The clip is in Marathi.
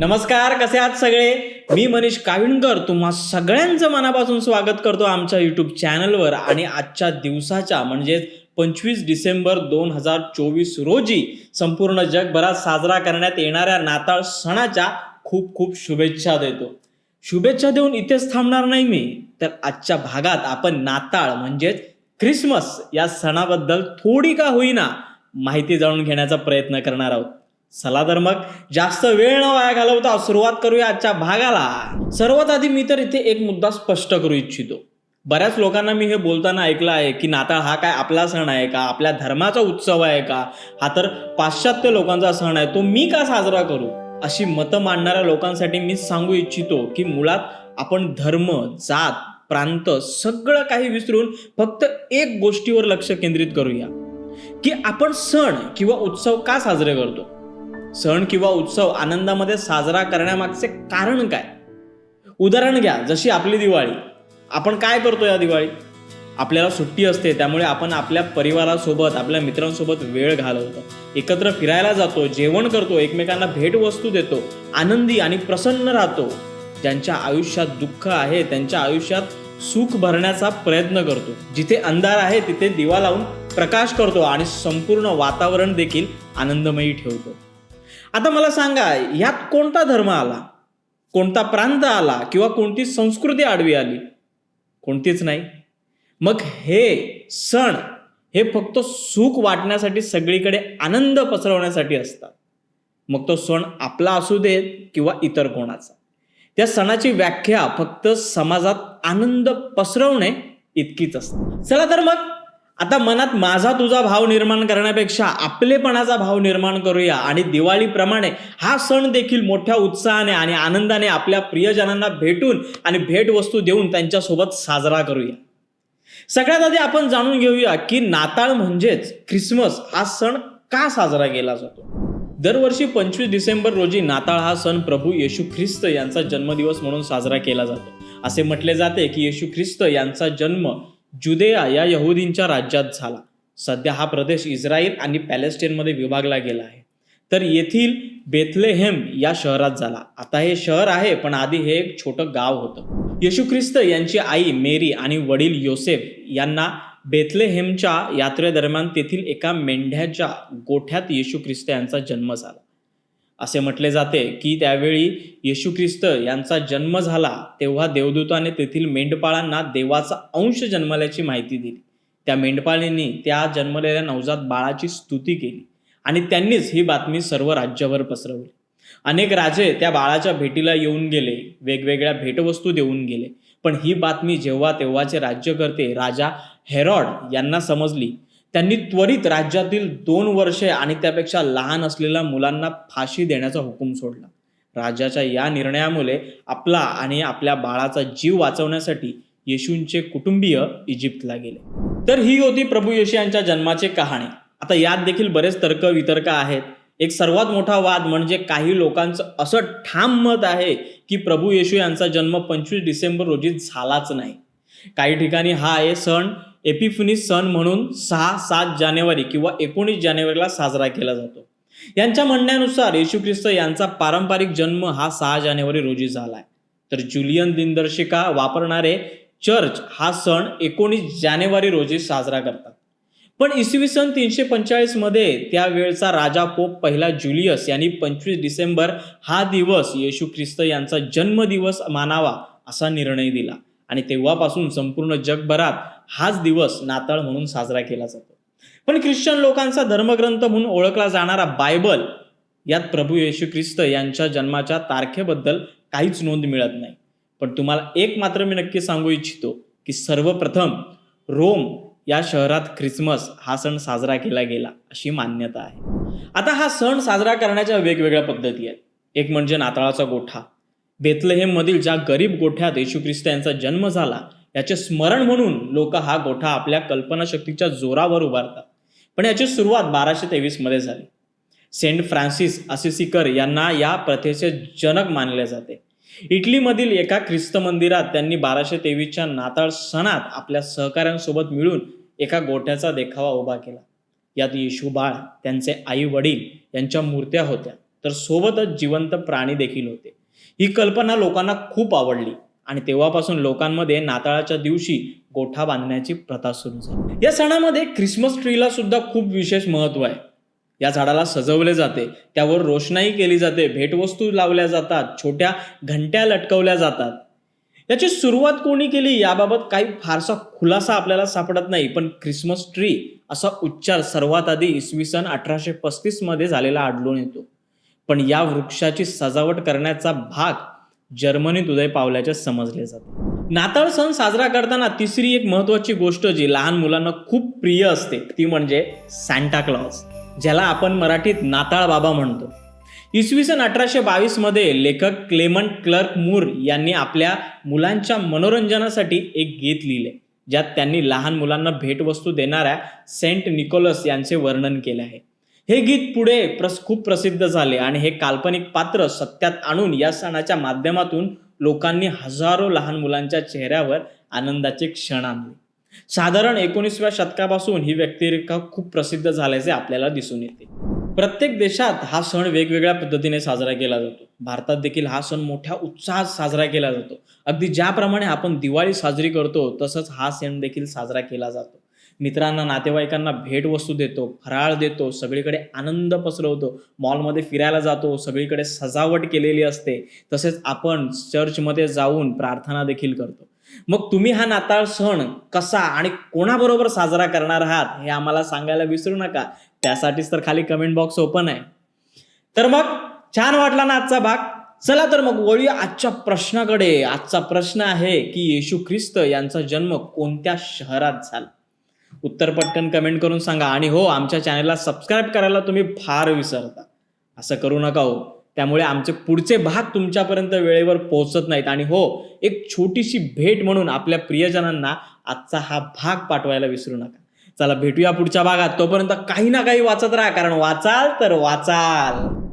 नमस्कार कसे आहात सगळे? मी मनीष काविणकर. तुम्हा सगळ्यांचं मनापासून स्वागत करतो आमच्या यूट्यूब चॅनलवर आणि आजच्या दिवसाच्या म्हणजेच पंचवीस डिसेंबर दोन हजार चोवीस रोजी संपूर्ण जगभरात साजरा करण्यात येणाऱ्या नाताळ सणाच्या खूप खूप शुभेच्छा देतो. शुभेच्छा देऊन इथेच थांबणार नाही मी तर आजच्या भागात आपण नाताळ म्हणजेच ख्रिसमस या सणाबद्दल थोडी का होईना माहिती जाणून घेण्याचा प्रयत्न करणार आहोत. चला तर मग जास्त वेळ न वाया घालवता सुरुवात करूया आजच्या भागाला. सर्वात आधी मी तर इथे एक मुद्दा स्पष्ट करू इच्छितो. बऱ्याच लोकांना मी हे बोलताना ऐकलं आहे की नाताळ हा काय आपला सण आहे का? आपल्या धर्माचा उत्सव आहे का? हा तर पाश्चात्य लोकांचा सण आहे. तो मी का साजरा करू? अशी मतं मांडणाऱ्या लोकांसाठी मी सांगू इच्छितो की मुळात आपण धर्म जात प्रांत सगळं काही विसरून फक्त एक गोष्टीवर लक्ष केंद्रित करूया. की आपण सण किंवा उत्सव का साजरे करतो? सण किंवा उत्सव आनंदामध्ये साजरा करण्यामागचे कारण काय? उदाहरण घ्या जशी आपली दिवाळी. आपण काय करतो या दिवाळी आपल्याला सुट्टी असते त्यामुळे आपण आपल्या परिवारासोबत आपल्या मित्रांसोबत वेळ घालवतो. एकत्र फिरायला जातो जेवण करतो एकमेकांना भेटवस्तू देतो आनंदी आणि प्रसन्न राहतो. ज्यांच्या आयुष्यात दुःख आहे त्यांच्या आयुष्यात सुख भरण्याचा प्रयत्न करतो. जिथे अंधार आहे तिथे दिवा लावून प्रकाश करतो आणि संपूर्ण वातावरण देखील आनंदमयी ठेवतो. आता मला सांगा यात कोणता धर्म आला? कोणता प्रांत आला? किंवा कोणती संस्कृती आडवी आली? कोणतीच नाही. मग हे सण हे फक्त सुख वाटण्यासाठी सगळीकडे आनंद पसरवण्यासाठी असतात. मग तो सण आपला असू देत किंवा इतर कोणाचा. त्या सणाची व्याख्या फक्त समाजात आनंद पसरवणे इतकीच असते. चला तर मग. आता मनात माझा तुझा भाव निर्माण करण्यापेक्षा आपलेपणाचा भाव निर्माण करूया. आणि दिवाळीप्रमाणे हा सण देखील मोठ्या उत्साहाने आणि आनंदाने आपल्या प्रियजनांना भेटून आणि भेटवस्तू देऊन त्यांच्यासोबत साजरा करूया. सगळ्यात आधी आपण जाणून घेऊया की नाताळ म्हणजेच ख्रिसमस हा सण का साजरा केला जातो? दरवर्षी पंचवीस डिसेंबर रोजी नाताळ हा सण प्रभू येशू ख्रिस्त यांचा जन्मदिवस म्हणून साजरा केला जातो. असे म्हटले जाते की येशू ख्रिस्त यांचा जन्म जुदेया या यहुदींच्या राज्यात झाला. सध्या हा प्रदेश इस्रायल आणि पॅलेस्टाईनमध्ये विभागला गेला आहे. तर येथील बेथलेहेम या शहरात झाला. आता हे शहर आहे पण आधी हे एक छोटं गाव होतं. येशू ख्रिस्त यांची आई मेरी आणि वडील योसेफ यांना बेथलेहेमच्या यात्रेदरम्यान तेथील एका मेंढ्याच्या गोठ्यात येशू ख्रिस्त यांचा जन्म झाला. असे म्हटले जाते की त्यावेळी येशू ख्रिस्त यांचा जन्म झाला तेव्हा देवदूताने तेथील मेंढपाळांना देवाचा अंश जन्मल्याची माहिती दिली. त्या मेंढपाळींनी त्या जन्मलेल्या नवजात बाळाची स्तुती केली आणि त्यांनीच ही बातमी सर्व राज्यभर पसरवली. अनेक राजे त्या बाळाच्या भेटीला येऊन गेले वेगवेगळ्या भेटवस्तू देऊन गेले. पण ही बातमी जेव्हा तेव्हाचे राज्यकर्ते राजा हेरॉड यांना समजली त्यांनी त्वरित राज्यातील दोन वर्षे आणि त्यापेक्षा लहान असलेल्या मुलांना फाशी देण्याचा हुकूम सोडला. राजाच्या या निर्णयामुळे आपला आणि आपल्या बाळाचा जीव वाचवण्यासाठी येशूंचे कुटुंबीय इजिप्तला गेले. तर ही होती प्रभू येशू यांच्या जन्माची कहाणी. आता यात देखील बरेच तर्क वितर्क आहेत. एक सर्वात मोठा वाद म्हणजे काही लोकांचं असं ठाम मत आहे की प्रभू येशू यांचा जन्म पंचवीस डिसेंबर रोजी झालाच नाही. काही ठिकाणी हा आहे सण एपिफिनिस सण म्हणून सहा सात जानेवारी किंवा एकोणीस जानेवारीला साजरा केला जातो. यांच्या म्हणण्यानुसार येशू ख्रिस्त यांचा पारंपरिक जन्म हा सहा जानेवारी रोजी झाला आहे तर जुलियन दिनदर्शिका वापरणारे चर्च हा सण एकोणीस जानेवारी रोजी साजरा करतात. पण इसवी सन तीनशे पंचेचाळीसमध्ये त्यावेळचा राजा पोप पहिला जुलियस यांनी पंचवीस डिसेंबर हा दिवस येशू ख्रिस्त यांचा जन्मदिवस मानावा असा निर्णय दिला. आणि तेव्हापासून संपूर्ण जगभरात हाच दिवस नाताळ म्हणून साजरा केला जातो. पण ख्रिश्चन लोकांचा धर्मग्रंथ म्हणून ओळखला जाणारा बायबल यात प्रभू येशू ख्रिस्त यांच्या जन्माच्या तारखेबद्दल काहीच नोंद मिळत नाही. पण तुम्हाला एक मात्र मी नक्की सांगू इच्छितो की सर्वप्रथम रोम या शहरात ख्रिसमस हा सण साजरा केला गेला अशी मान्यता आहे. आता हा सण साजरा करण्याच्या वेगवेगळ्या पद्धती आहेत. एक म्हणजे नाताळाचा गोठा. बेथलेहेम मधील ज्या गरीब गोठ्यात येशू ख्रिस्त यांचा जन्म झाला याचे स्मरण म्हणून लोक हा गोठा आपल्या कल्पनाशक्तीच्या जोरावर उभारतात. पण याची सुरुवात बाराशे तेवीसमध्ये झाली. सेंट फ्रान्सिस असिसिकर यांना या प्रथेचे जनक मानले जाते. इटलीमधील एका ख्रिस्त मंदिरात त्यांनी बाराशे तेवीसच्या नाताळ सणात आपल्या सहकाऱ्यांसोबत मिळून एका गोठ्याचा देखावा उभा केला. यात येशू बाळ त्यांचे आई वडील यांच्या मूर्त्या होत्या. तर सोबतच जिवंत प्राणी देखील होते. ही कल्पना लोकांना खूप आवडली. आणि तेव्हापासून लोकांमध्ये नाताळाच्या दिवशी गोठा बांधण्याची प्रथा सुरू झाली. या सणामध्ये ख्रिसमस ट्रीला सुद्धा खूप विशेष महत्त्व आहे. या झाडाला सजवले जाते त्यावर रोषणाई केली जाते भेटवस्तू लावल्या जातात छोट्या घंट्या लटकवल्या जातात. याची सुरुवात कोणी केली याबाबत काही फारसा खुलासा आपल्याला सापडत नाही पण ख्रिसमस ट्री असा उच्चार सर्वात आधी इसवी सन अठराशे पस्तीसमध्ये झालेला आढळून येतो. पण या वृक्षाची सजावट करण्याचा भाग जर्मनीत उदय पावल्याचे समजले जाते. नाताळ सण साजरा करताना तिसरी एक महत्वाची गोष्ट जी लहान मुलांना खूप प्रिय असते ती म्हणजे सॅन्टा क्लॉज ज्याला आपण मराठीत नाताळ बाबा म्हणतो. इसवी सन अठराशे बावीसमध्ये लेखक क्लेमंट क्लर्क मूर यांनी आपल्या मुलांच्या मनोरंजनासाठी एक गीत लिहिले ज्यात त्यांनी लहान मुलांना भेटवस्तू देणाऱ्या सेंट निकोलस यांचे वर्णन केले आहे. हे गीत पुढे प्रस खूप प्रसिद्ध झाले आणि हे काल्पनिक पात्र सत्यात आणून या सणाच्या माध्यमातून लोकांनी हजारो लहान मुलांच्या चेहऱ्यावर आनंदाचे क्षण आणले. साधारण एकोणीसव्या शतकापासून ही व्यक्तिरेखा खूप प्रसिद्ध झाल्याचे आपल्याला दिसून येते. प्रत्येक देशात हा सण वेगवेगळ्या पद्धतीने साजरा केला जातो. भारतात देखील हा सण मोठ्या उत्साहात साजरा केला जातो. अगदी ज्याप्रमाणे आपण दिवाळी साजरी करतो तसंच हा सण देखील साजरा केला जातो. मित्रांना नातेवाईकांना भेटवस्तू देतो फराळ देतो सगळीकडे आनंद पसरवतो. मॉलमध्ये फिरायला जातो सगळीकडे सजावट केलेली असते. तसेच आपण चर्चमध्ये जाऊन प्रार्थना देखील करतो. मग तुम्ही हा नाताळ सण कसा आणि कोणाबरोबर साजरा करणार आहात हे आम्हाला सांगायला विसरू नका. त्यासाठीच तर खाली कमेंट बॉक्स ओपन आहे. तर मग छान वाटला ना आजचा भाग? चला तर मग वळूया आजच्या प्रश्नाकडे. आजचा प्रश्न आहे की येशू ख्रिस्त यांचा जन्म कोणत्या शहरात झाला? उत्तर पटकन कमेंट करून सांगा. आणि हो आमच्या चॅनलला सबस्क्राईब करायला तुम्ही फार विसरता. असं करू नका हो. त्यामुळे आमचे पुढचे भाग तुमच्यापर्यंत वेळेवर पोहोचत नाहीत. आणि हो एक छोटीशी भेट म्हणून आपल्या प्रियजनांना आजचा हा भाग पाठवायला विसरू नका. चला भेटूया पुढच्या भागात. तोपर्यंत काही ना काही वाचत राहा कारण वाचाल तर वाचाल.